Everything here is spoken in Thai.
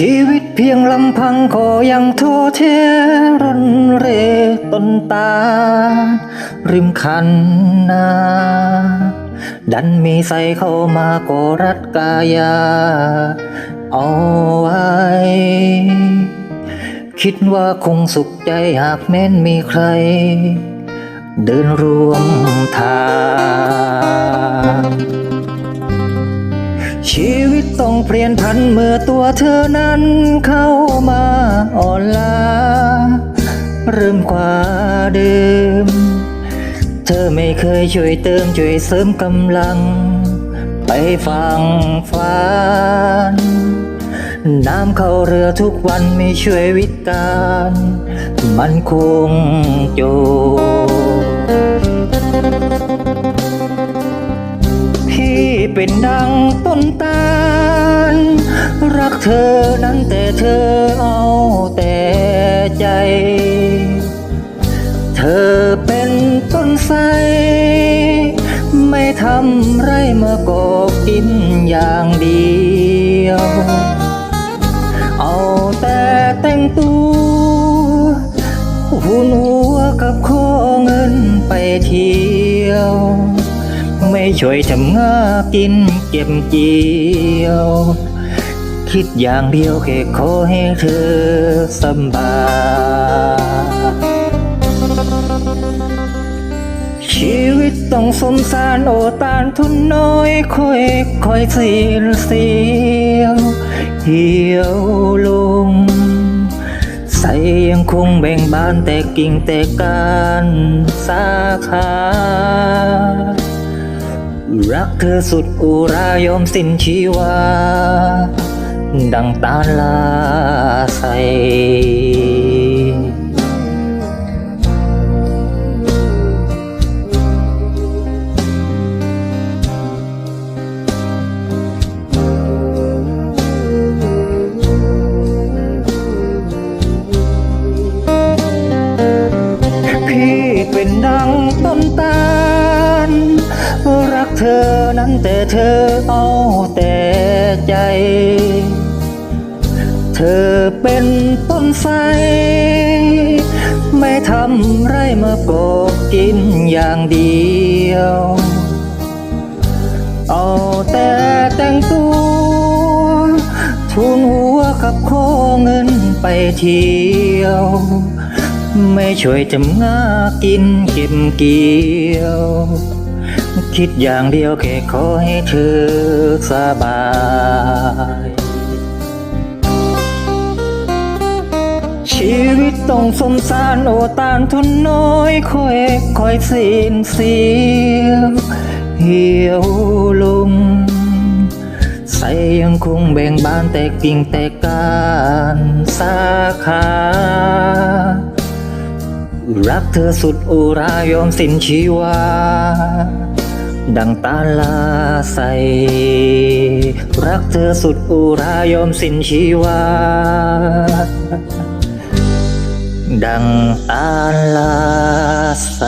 ชีวิตเพียงลำพังก็ยังท้อแท้รันเรต้นตาลริมคันนา ดันมีใส่เข้ามาก็รัดกายา เอาไว้ คิดว่าคงสุขใจหากแม้นมีใคร เดินรวมทาง ชีวิตต้องเปลี่ยนพันเมื่อตัวเธอนั้นเข้ามาอ่อนล้าเริ่มกว่าเดิม เธอไม่เคยช่วยเติมช่วยเสริมกำลัง ไปฟังฟันน้ำเข้าเรือทุกวันไม่ช่วยวิตการมันคงโจ เป็นดังต้นตาล รักเธอนั้นแต่เธอเอาแต่ใจ เธอเป็นต้นไทรไม่ทำไรมาก็กินอย่างเดียว เอาแต่แต่งตัวหุนหัวกับข้อเงินไปเที่ยว ไม่ช่วยทำงากินเก็บเกี่ยว คิดอย่างเดียวแค่ขอให้เธอสบายชีวิตต้องสมสารโอตานทุนน้อยค่อยค่อยสิ้นเสียวเหี่ยวลง ใส่ยังคงแบ่งบานแต่กิ่งแต่การสาขา รักเธอสุดอุรายอมสิ้นชีวา ดังตาลาใส พี่เป็นดัง เธอนั้นแต่เธอเอาแต่ใจ เธอเป็นต้นไทรไม่ทำไรมากบกินอย่างเดียว เอาแต่แต่งตัวทุนหัวกับข้อเงินไปเที่ยว ไม่ช่วยทำงากินเก็บเกี่ยว คิดอย่างเดียวแค่ขอให้เธอสบายชีวิตต้องสมสารโอตานทุนน้อยคอยคอยสิ้นเสียวเหี่ยวลง ใส่ยังคงแบ่งบานแต่กิ่งแต่การสาขารักเธอสุดอุรายอมสิ้นชีวา ดังตาลาใส รักเธอสุดอุรายอมสิ้นชีวา ดังตาลาใส